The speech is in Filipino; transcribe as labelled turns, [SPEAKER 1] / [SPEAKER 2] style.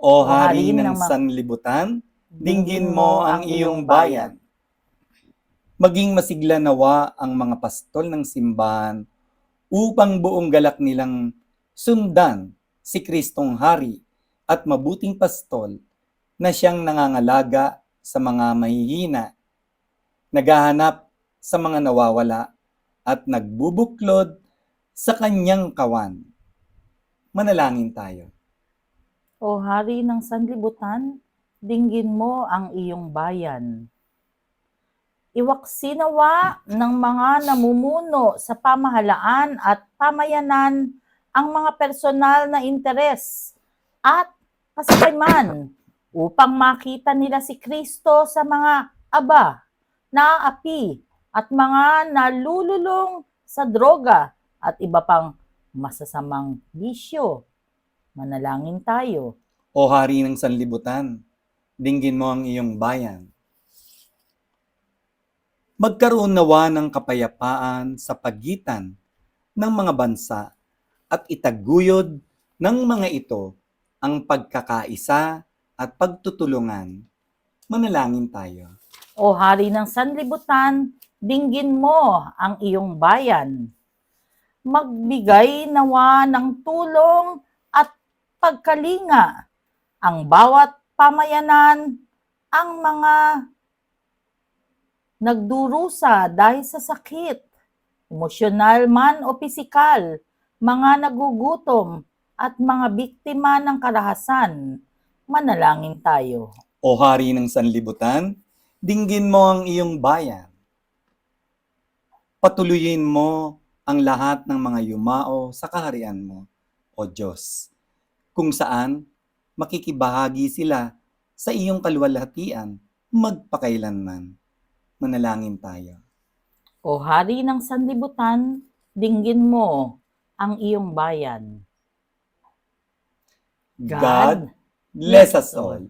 [SPEAKER 1] O hari ng sanlibutan, dinggin mo ang iyong bayan. Maging masigla nawa ang mga pastol ng simbahan upang buong galak nilang sundan si Kristong Hari at mabuting pastol na siyang nangangalaga sa mga mahihina, naghahanap sa mga nawawala at nagbubuklod sa kanyang kawan. Manalangin tayo.
[SPEAKER 2] O hari ng sanlibutan, dinggin mo ang iyong bayan. Iwaksinawa ng mga namumuno sa pamahalaan at pamayanan ang mga personal na interes at kasakiman upang makita nila si Kristo sa mga aba, naapi at mga nalululong sa droga at iba pang masasamang bisyo. Manalangin tayo.
[SPEAKER 1] O hari ng sanlibutan, dinggin mo ang iyong bayan. Magkaroon nawa ng kapayapaan sa pagitan ng mga bansa at itaguyod ng mga ito ang pagkakaisa at pagtutulungan. Manalangin tayo.
[SPEAKER 2] O hari ng sanlibutan, dinggin mo ang iyong bayan. Magbigay nawa ng tulong pagkalinga ang bawat pamayanan, ang mga nagdurusa dahil sa sakit, emosyonal man o pisikal, mga nagugutom at mga biktima ng karahasan. Manalangin tayo.
[SPEAKER 1] O hari ng sanlibutan, dinggin mo ang iyong bayan. Patuloyin mo ang lahat ng mga yumao sa kaharian mo, O Diyos, kung saan makikibahagi sila sa iyong kaluwalhatian magpakailanman. Manalangin tayo.
[SPEAKER 2] O hari ng sanlibutan, dinggin mo ang iyong bayan.
[SPEAKER 1] God bless us all.